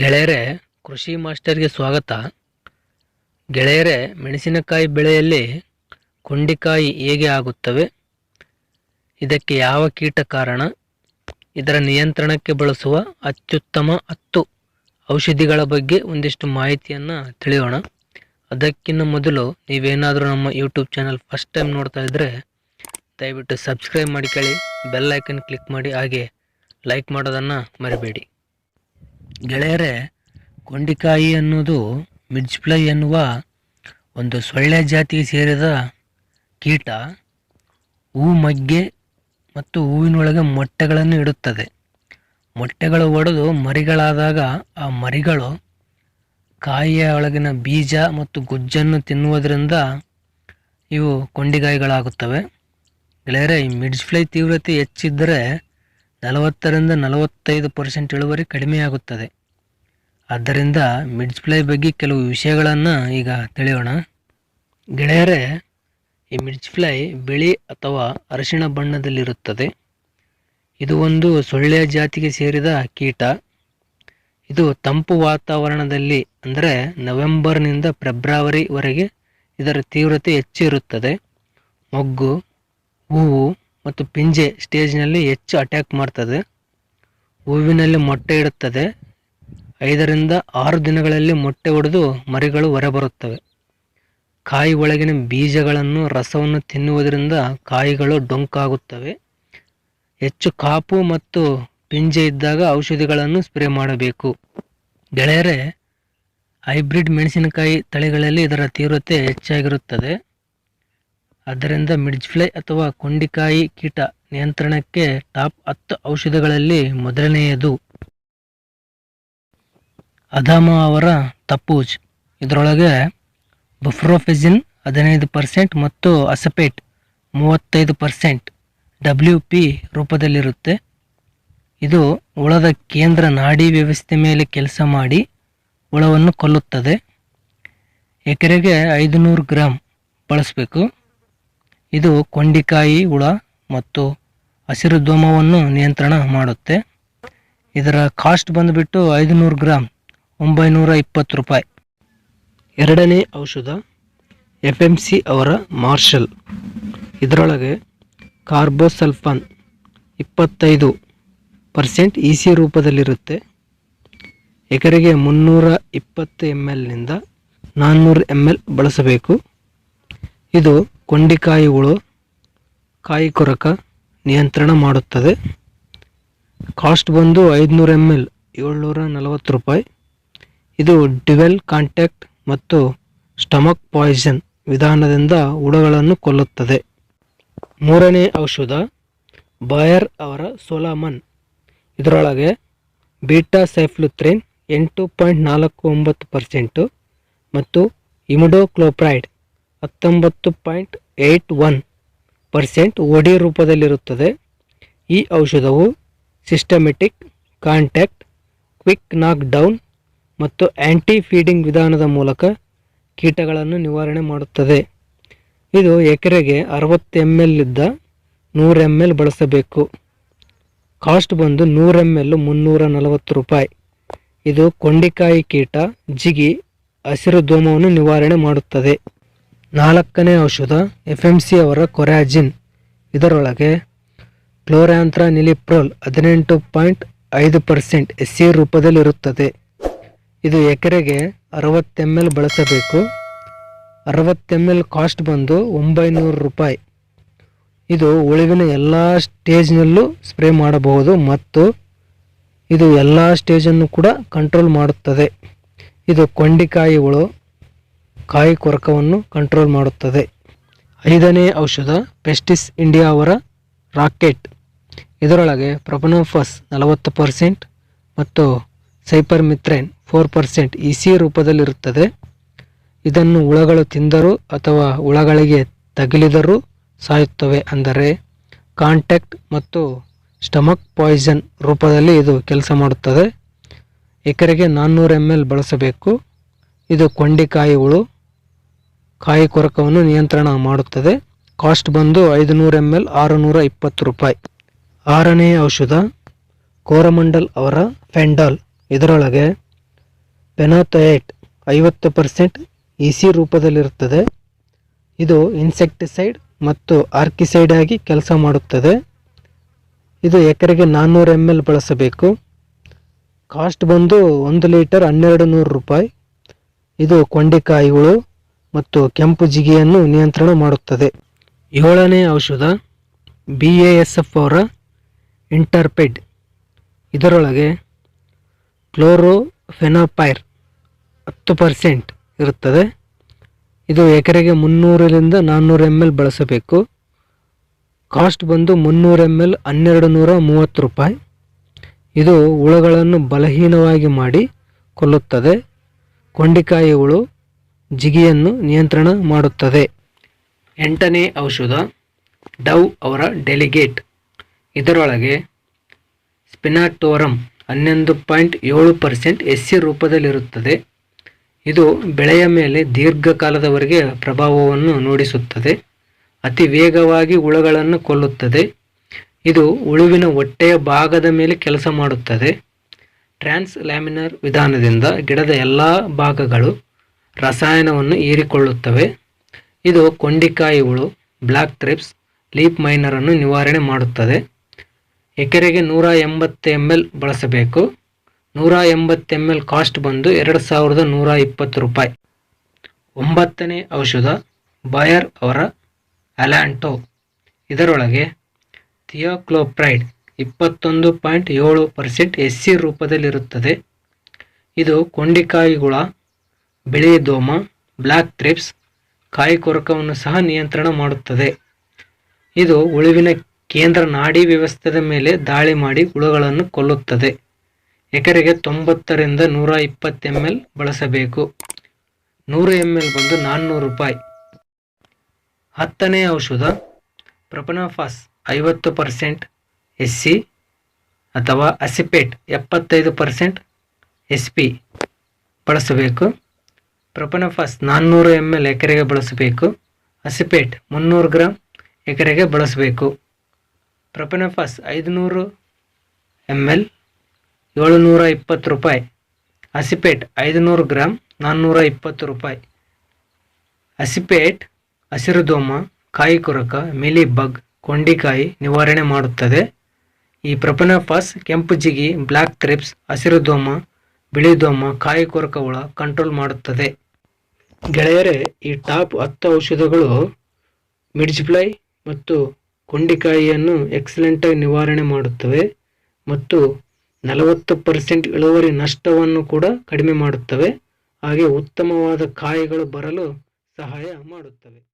ಗೆಳೆಯರೆ, ಕೃಷಿ ಮಾಸ್ಟರ್ಗೆ ಸ್ವಾಗತ. ಗೆಳೆಯರೆ, ಮೆಣಸಿನಕಾಯಿ ಬೆಳೆಯಲ್ಲಿ ಕುಂಡಿಕಾಯಿ ಹೇಗೆ ಆಗುತ್ತವೆ? ಇದಕ್ಕೆ ಯಾವ ಕೀಟ ಕಾರಣ? ಇದರ ನಿಯಂತ್ರಣಕ್ಕೆ ಬಳಸುವ ಅತ್ಯುತ್ತಮ ಹತ್ತು ಔಷಧಿಗಳ ಬಗ್ಗೆ ಒಂದಿಷ್ಟು ಮಾಹಿತಿಯನ್ನು ತಿಳಿಯೋಣ. ಅದಕ್ಕಿಂತ ಮೊದಲು ನೀವೇನಾದರೂ ನಮ್ಮ ಯೂಟ್ಯೂಬ್ ಚಾನಲ್ ಫಸ್ಟ್ ಟೈಮ್ ನೋಡ್ತಾ ಇದ್ದರೆ ದಯವಿಟ್ಟು ಸಬ್ಸ್ಕ್ರೈಬ್ ಮಾಡಿಕೊಳ್ಳಿ ಬೆಲ್ ಐಕನ್ ಕ್ಲಿಕ್ ಮಾಡಿ ಹಾಗೆ ಲೈಕ್ ಮಾಡೋದನ್ನು ಮರಿಬೇಡಿ. ಗೆಳೆಯರೆ, ಕೊಂಡಿಕಾಯಿ ಅನ್ನೋದು ಮಿಡ್ಜ್ಫ್ಲೈ ಎನ್ನುವ ಒಂದು ಸೊಳ್ಳೆ ಜಾತಿಗೆ ಸೇರಿದ ಕೀಟ. ಹೂ ಮಗ್ಗೆ ಮತ್ತು ಹೂವಿನೊಳಗೆ ಮೊಟ್ಟೆಗಳನ್ನು ಇಡುತ್ತದೆ. ಮೊಟ್ಟೆಗಳು ಒಡೆದು ಮರಿಗಳಾದಾಗ ಆ ಮರಿಗಳು ಕಾಯಿಯ ಒಳಗಿನ ಬೀಜ ಮತ್ತು ಗುಜ್ಜನ್ನು ತಿನ್ನುವುದರಿಂದ ಇವು ಕೊಂಡಿಕಾಯಿಗಳಾಗುತ್ತವೆ ಗೆಳೆಯರೆ, ಈ ಮಿಡ್ಜ್ಫ್ಲೈ ತೀವ್ರತೆ ಹೆಚ್ಚಿದ್ದರೆ ನಲವತ್ತರಿಂದ ನಲವತ್ತೈದು ಪರ್ಸೆಂಟ್ ಇಳುವರಿ ಕಡಿಮೆಯಾಗುತ್ತದೆ ಆದ್ದರಿಂದ ಮಿಡ್ಜ್ಫ್ಲೈ ಬಗ್ಗೆ ಕೆಲವು ವಿಷಯಗಳನ್ನು ಈಗ ತಿಳಿಯೋಣ. ಗೆಳೆಯರೇ, ಈ ಮಿಡ್ಜ್ಫ್ಲೈ ಬಿಳಿ ಅಥವಾ ಅರಿಶಿಣ ಬಣ್ಣದಲ್ಲಿರುತ್ತದೆ. ಇದು ಒಂದು ಸೊಳ್ಳೆ ಜಾತಿಗೆ ಸೇರಿದ ಕೀಟ. ಇದು ತಂಪು ವಾತಾವರಣದಲ್ಲಿ, ಅಂದರೆ ನವೆಂಬರ್ನಿಂದ ಫೆಬ್ರವರಿವರೆಗೆ ಇದರ ತೀವ್ರತೆ ಹೆಚ್ಚಿರುತ್ತದೆ. ಮೊಗ್ಗು, ಹೂವು ಮತ್ತು ಪಿಂಜೆ ಸ್ಟೇಜ್ನಲ್ಲಿ ಹೆಚ್ಚು ಅಟ್ಯಾಕ್ ಮಾಡ್ತದೆ. ಹೂವಿನಲ್ಲಿ ಮೊಟ್ಟೆ ಇಡುತ್ತದೆ. ಐದರಿಂದ ಆರು ದಿನಗಳಲ್ಲಿ ಮೊಟ್ಟೆ ಒಡೆದು ಮರಿಗಳು ಹೊರಬರುತ್ತವೆ. ಕಾಯಿ ಒಳಗಿನ ಬೀಜಗಳನ್ನು ರಸವನ್ನು ತಿನ್ನುವುದರಿಂದ ಕಾಯಿಗಳು ಡೊಂಕಾಗುತ್ತವೆ. ಹೆಚ್ಚು ಕಾಪು ಮತ್ತು ಪಿಂಜೆ ಇದ್ದಾಗ ಔಷಧಿಗಳನ್ನು ಸ್ಪ್ರೇ ಮಾಡಬೇಕು. ಗೆಳೆಯರೆ, ಹೈಬ್ರಿಡ್ ಮೆಣಸಿನಕಾಯಿ ತಳಿಗಳಲ್ಲಿ ಇದರ ತೀವ್ರತೆ ಹೆಚ್ಚಾಗಿರುತ್ತದೆ. ಆದ್ದರಿಂದ ಮಿಡ್ಜ್ಫ್ಲೈ ಅಥವಾ ಕೊಂಡಿಕಾಯಿ ಕೀಟ ನಿಯಂತ್ರಣಕ್ಕೆ ಟಾಪ್ ಹತ್ತು ಔಷಧಗಳಲ್ಲಿ ಮೊದಲನೆಯದು. ಅದಾಮ ಅವರ ತಪ್ಪೂಜ್ ಇದರೊಳಗೆ ಬಫ್ರೋಫೆಜಿನ್ ಹದಿನೈದು ಪರ್ಸೆಂಟ್ ಮತ್ತು ಅಸಪೇಟ್ ಮೂವತ್ತೈದು ಪರ್ಸೆಂಟ್ ಡಬ್ಲ್ಯೂ ಪಿ ರೂಪದಲ್ಲಿರುತ್ತೆ. ಇದು ಹುಳದ ಕೇಂದ್ರ ನಾಡಿ ವ್ಯವಸ್ಥೆ ಮೇಲೆ ಕೆಲಸ ಮಾಡಿ ಹುಳವನ್ನು ಕೊಲ್ಲುತ್ತದೆ. ಎಕರೆಗೆ ಐದು ನೂರು ಗ್ರಾಮ್ ಬಳಸಬೇಕು. ಇದು ಕೊಂಡಿಕಾಯಿ ಹುಳ ಮತ್ತು ಹಸಿರು ದ್ವಮವನ್ನು ನಿಯಂತ್ರಣ ಮಾಡುತ್ತೆ. ಇದರ ಕಾಸ್ಟ್ ಬಂದುಬಿಟ್ಟು ಐದುನೂರು ಗ್ರಾಮ್ ಒಂಬೈನೂರ ಇಪ್ಪತ್ತು ರೂಪಾಯಿ. ಎರಡನೇ ಔಷಧ, ಎಫ್ ಎಂ ಸಿ ಅವರ ಮಾರ್ಷಲ್. ಇದರೊಳಗೆ ಕಾರ್ಬೋಸಲ್ಫಾನ್ ಇಪ್ಪತ್ತೈದು ಪರ್ಸೆಂಟ್ ಇ ಸಿ ರೂಪದಲ್ಲಿರುತ್ತೆ. ಎಕರೆಗೆ ಮುನ್ನೂರ ಇಪ್ಪತ್ತು ಎಂ ಎಲ್ನಿಂದ ನಾನ್ನೂರು ಎಂ ಎಲ್ ಬಳಸಬೇಕು. ಇದು ಕೊಂಡಿಕಾಯಿ ಹುಳು ಕಾಯಿ ಕೊರಕ ನಿಯಂತ್ರಣ ಮಾಡುತ್ತದೆ. ಕಾಸ್ಟ್ ಬಂದು ಐದುನೂರು ಎಂ ಎಲ್ ಏಳ್ನೂರ ನಲವತ್ತು ರೂಪಾಯಿ. ಇದು ಡಿವೆಲ್ ಕಾಂಟ್ಯಾಕ್ಟ್ ಮತ್ತು ಸ್ಟಮಕ್ ಪಾಯ್ಸನ್ ವಿಧಾನದಿಂದ ಹುಳುಗಳನ್ನು ಕೊಲ್ಲುತ್ತದೆ. ಮೂರನೇ ಔಷಧ, ಬಾಯರ್ ಅವರ ಸೋಲಾಮನ್. ಇದರೊಳಗೆ ಬೀಟಾ ಸೈಫ್ಲುತ್ರಿನ್ ಎಂಟು ಪಾಯಿಂಟ್ ನಾಲ್ಕು ಒಂಬತ್ತು ಪರ್ಸೆಂಟು ಮತ್ತು ಇಮಿಡೋಕ್ಲೋಪ್ರೈಡ್ ಹತ್ತೊಂಬತ್ತು point eight one percent OD ರೂಪದಲ್ಲಿರುತ್ತದೆ. ಈ ಔಷಧವು systemic contact, quick knock down ಮತ್ತು ಆ್ಯಂಟಿ ಫೀಡಿಂಗ್ ವಿಧಾನದ ಮೂಲಕ ಕೀಟಗಳನ್ನು ನಿವಾರಣೆ ಮಾಡುತ್ತದೆ. ಇದು ಎಕರೆಗೆ ಅರವತ್ತು ಎಂ ಎಲ್ ಇದ್ದ ನೂರು ಎಂ ಎಲ್ ಬಳಸಬೇಕು. ಕಾಸ್ಟ್ ಬಂದು ನೂರು ಎಂ ಎಲ್ ಮುನ್ನೂರ ನಲವತ್ತು ರೂಪಾಯಿ. ಇದು ಕೊಂಡಿಕಾಯಿ ಕೀಟ, ಜಿಗಿ, ಹಸಿರು ಧೂಮವನ್ನು ನಿವಾರಣೆ ಮಾಡುತ್ತದೆ. ನಾಲ್ಕನೇ ಔಷಧ ಎಫ್ ಎಂ ಸಿ ಅವರ ಕೊರಾಜಿನ್. ಇದರೊಳಗೆ ಕ್ಲೋರ್ಯಾಂತ್ರ ನಿಲಿಪ್ರೋಲ್ ಹದಿನೆಂಟು ಪಾಯಿಂಟ್ ಐದು ಪರ್ಸೆಂಟ್ ಎಸ್ ಸಿ ರೂಪದಲ್ಲಿರುತ್ತದೆ. ಇದು ಎಕರೆಗೆ ಅರವತ್ತೆಮ್ ಎಲ್ ಬಳಸಬೇಕು. ಅರವತ್ತೆಮ್ ಎಲ್ ಕಾಸ್ಟ್ ಬಂದು ಒಂಬೈನೂರು ರೂಪಾಯಿ. ಇದು ಉಳಿವಿನ ಎಲ್ಲ ಸ್ಟೇಜ್ನಲ್ಲೂ ಸ್ಪ್ರೇ ಮಾಡಬಹುದು ಮತ್ತು ಇದು ಎಲ್ಲ ಸ್ಟೇಜನ್ನು ಕೂಡ ಕಂಟ್ರೋಲ್ ಮಾಡುತ್ತದೆ. ಇದು ಕೊಂಡಿಕಾಯಿ ಹುಳು ಕಾಯಿ ಕೊರಕವನ್ನು ಕಂಟ್ರೋಲ್ ಮಾಡುತ್ತದೆ. ಐದನೇ ಔಷಧ ಪೆಸ್ಟಿಸ್ ಇಂಡಿಯಾ ಅವರ ರಾಕೆಟ್ ಇದರೊಳಗೆ ಪ್ರೊಪನೋಫಸ್ ನಲವತ್ತು ಪರ್ಸೆಂಟ್ ಮತ್ತು cypermethrin four percent E C ರೂಪದಲ್ಲಿರುತ್ತದೆ. ಇದನ್ನು ಹುಳಗಳು ತಿಂದರೂ ಅಥವಾ ಹುಳಗಳಿಗೆ ತಗುಲಿದರೂ ಸಾಯುತ್ತವೆ ಅಂದರೆ ಕಾಂಟ್ಯಾಕ್ಟ್ ಮತ್ತು ಸ್ಟಮಕ್ ಪಾಯ್ಸನ್ ರೂಪದಲ್ಲಿ ಇದು ಕೆಲಸ ಮಾಡುತ್ತದೆ. ಎಕರೆಗೆ ನಾನ್ನೂರು ಎಂ ಎಲ್ ಬಳಸಬೇಕು. ಇದು ಕೊಂಡಿಕಾಯಿ ಹುಳು. ಕಾಯಿ ಕೊರಕವನ್ನು ನಿಯಂತ್ರಣ ಮಾಡುತ್ತದೆ. ಕಾಸ್ಟ್ ಬಂದು ಐದುನೂರು ಎಂ ಎಲ್ ಆರುನೂರ ಇಪ್ಪತ್ತು ರೂಪಾಯಿ. ಆರನೇ ಔಷಧ, ಕೋರಮಂಡಲ್ ಅವರ ಫೆಂಡಾಲ್. ಇದರೊಳಗೆ ಪೆನಾಥಯೇಟ್ ಐವತ್ತು ಪರ್ಸೆಂಟ್ ಇಸಿ ರೂಪದಲ್ಲಿರುತ್ತದೆ. ಇದು ಇನ್ಸೆಕ್ಟಿಸೈಡ್ ಮತ್ತು ಆರ್ಕಿಸೈಡ್ ಆಗಿ ಕೆಲಸ ಮಾಡುತ್ತದೆ. ಇದು ಎಕರೆಗೆ ನಾನ್ನೂರು ಎಂ ಎಲ್ ಬಳಸಬೇಕು. ಕಾಸ್ಟ್ ಬಂದು ಒಂದು ಲೀಟರ್ ಹನ್ನೆರಡು ನೂರು ರೂಪಾಯಿ. ಇದು ಕೊಂಡೆಕಾಯಿಗಳು ಮತ್ತು ಕೆಂಪು ಜಿಗಿಯನ್ನು ನಿಯಂತ್ರಣ ಮಾಡುತ್ತದೆ. ಏಳನೇ ಔಷಧ ಬಿ ಎ ಎಸ್ ಎಫ್ ಅವರ ಇಂಟರ್ಪೆಡ್. ಇದರೊಳಗೆ ಕ್ಲೋರೋಫೆನಾಪೈರ್ ಹತ್ತು ಪರ್ಸೆಂಟ್ ಇರುತ್ತದೆ. ಇದು ಎಕರೆಗೆ ಮುನ್ನೂರರಿಂದ ನಾನ್ನೂರು ಎಂ ಎಲ್ ಬಳಸಬೇಕು. ಕಾಸ್ಟ್ ಬಂದು ಮುನ್ನೂರು ಎಂ ಎಲ್ ಹನ್ನೆರಡು ನೂರ ಮೂವತ್ತು ರೂಪಾಯಿ. ಇದು ಹುಳುಗಳನ್ನು ಬಲಹೀನವಾಗಿ ಮಾಡಿ ಕೊಲ್ಲುತ್ತದೆ. ಕೊಂಡಿಕಾಯಿ ಹುಳು ಜಿಗಿಯನ್ನು ನಿಯಂತ್ರಣ ಮಾಡುತ್ತದೆ. ಎಂಟನೇ ಔಷಧ ಡವ್ ಅವರ ಡೆಲಿಗೇಟ್. ಇದರೊಳಗೆ ಸ್ಪಿನಾಟೋರಮ್ ಹನ್ನೊಂದು ಪಾಯಿಂಟ್ ಏಳು ಪರ್ಸೆಂಟ್ ಎಸ್ಸಿ ರೂಪದಲ್ಲಿರುತ್ತದೆ. ಇದು ಬೆಳೆಯ ಮೇಲೆ ದೀರ್ಘಕಾಲದವರೆಗೆ ಪ್ರಭಾವವನ್ನು ನೋಡಿಸುತ್ತದೆ. ಅತಿ ವೇಗವಾಗಿ ಹುಳುಗಳನ್ನು ಕೊಲ್ಲುತ್ತದೆ. ಇದು ಹುಳುವಿನ ಹೊಟ್ಟೆಯ ಭಾಗದ ಮೇಲೆ ಕೆಲಸ ಮಾಡುತ್ತದೆ. ಟ್ರಾನ್ಸ್ ಲ್ಯಾಮಿನರ್ ವಿಧಾನದಿಂದ ಗಿಡದ ಎಲ್ಲ ಭಾಗಗಳು ರಸಾಯನವನ್ನು ಹೀರಿಕೊಳ್ಳುತ್ತವೆ. ಇದು ಕೊಂಡಿಕಾಯಿ ಹುಳು ಬ್ಲ್ಯಾಕ್ ಥ್ರಿಪ್ಸ್ ಲೀಪ್ ಮೈನರನ್ನು ನಿವಾರಣೆ ಮಾಡುತ್ತದೆ. ಎಕರೆಗೆ ನೂರ ಎಂಬತ್ತು ಎಂ ಎಲ್ ಬಳಸಬೇಕು. ನೂರ ಎಂಬತ್ತು ಎಂ ಎಲ್ ಕಾಸ್ಟ್ ಬಂದು ಎರಡು ಸಾವಿರದ ನೂರ ಇಪ್ಪತ್ತು ರೂಪಾಯಿ. ಒಂಬತ್ತನೇ ಔಷಧ, ಬಾಯರ್ ಅವರ ಅಲ್ಯಾಂಟೋ ಇದರೊಳಗೆ ಥಿಯೋಕ್ಲೋಪ್ರೈಡ್ ಇಪ್ಪತ್ತೊಂದು ಪಾಯಿಂಟ್ ಏಳು ಪರ್ಸೆಂಟ್ ಎಸ್ ಸಿ ರೂಪದಲ್ಲಿರುತ್ತದೆ. ಇದು ಕೊಂಡಿಕಾಯಿಗಳ ಬಿಳಿ ದೋಮ ಬ್ಲ್ಯಾಕ್ ಥ್ರಿಪ್ಸ್ ಕಾಯಿ ಕೊರಕವನ್ನು ಸಹ ನಿಯಂತ್ರಣ ಮಾಡುತ್ತದೆ. ಇದು ಉಳುವಿನ ಕೇಂದ್ರ ನಾಡಿ ವ್ಯವಸ್ಥೆದ ಮೇಲೆ ದಾಳಿ ಮಾಡಿ ಹುಳುಗಳನ್ನು ಕೊಲ್ಲುತ್ತದೆ. ಎಕರೆಗೆ ತೊಂಬತ್ತರಿಂದ ನೂರ ಇಪ್ಪತ್ತು ಎಂ ಎಲ್ ಬಳಸಬೇಕು. ನೂರು ಎಂ ಎಲ್ ಬಂದು ನಾನ್ನೂರು ರೂಪಾಯಿ. ಹತ್ತನೇ ಔಷಧ, ಪ್ರಪನಾಫಾಸ್ ಐವತ್ತು ಪರ್ಸೆಂಟ್ ಎಸ್ ಸಿ ಅಥವಾ ಅಸಿಪೇಟ್ ಎಪ್ಪತ್ತೈದು ಪರ್ಸೆಂಟ್ ಎಸ್ ಪಿ ಬಳಸಬೇಕು. ಪ್ರಪನಫಾಸ್ ನಾನ್ನೂರು ಎಂ ಎಲ್ ಎಕರೆಗೆ ಬಳಸಬೇಕು. ಅಸಿಪೇಟ್ ಮುನ್ನೂರು ಗ್ರಾಮ್ ಎಕರೆಗೆ ಬಳಸಬೇಕು. ಪ್ರೊಪನಫಾಸ್ ಐದುನೂರು ಎಂ ಎಲ್ ಏಳುನೂರ ಇಪ್ಪತ್ತು ರೂಪಾಯಿ. ಅಸಿಪೇಟ್ ಐದುನೂರು ಗ್ರಾಮ್ ನಾನ್ನೂರ ಇಪ್ಪತ್ತು ರೂಪಾಯಿ ಅಸಿಪೇಟ್ ಹಸಿರುದೋಮ ಕಾಯಿ ಕೊರಕ ಮಿಲಿ ಬಗ್ ಕೊಂಡಿಕಾಯಿ ನಿವಾರಣೆ ಮಾಡುತ್ತದೆ. ಈ ಪ್ರಪನಫಾಸ್ ಕೆಂಪು ಜಿಗಿ ಬ್ಲ್ಯಾಕ್ ಥ್ರಿಪ್ಸ್ ಬಿಳಿ ದೋಮ, ಕಾಯಿ ಕೊರಕ ಹುಳ ಕಂಟ್ರೋಲ್ ಮಾಡುತ್ತದೆ. ಗೆಳೆಯರೇ, ಈ ಟಾಪ್ ಹತ್ತು ಔಷಧಗಳು ಮಿಡ್ಜ್ಫ್ಲೈ ಮತ್ತು ಕೊಂಡಿಕಾಯಿಯನ್ನು ಎಕ್ಸಲೆಂಟಾಗಿ ನಿವಾರಣೆ ಮಾಡುತ್ತವೆ ಮತ್ತು ನಲವತ್ತು ಪರ್ಸೆಂಟ್ ಇಳುವರಿ ನಷ್ಟವನ್ನು ಕೂಡ ಕಡಿಮೆ ಮಾಡುತ್ತವೆ. ಹಾಗೆ ಉತ್ತಮವಾದ ಕಾಯಿಗಳು ಬರಲು ಸಹಾಯ ಮಾಡುತ್ತವೆ.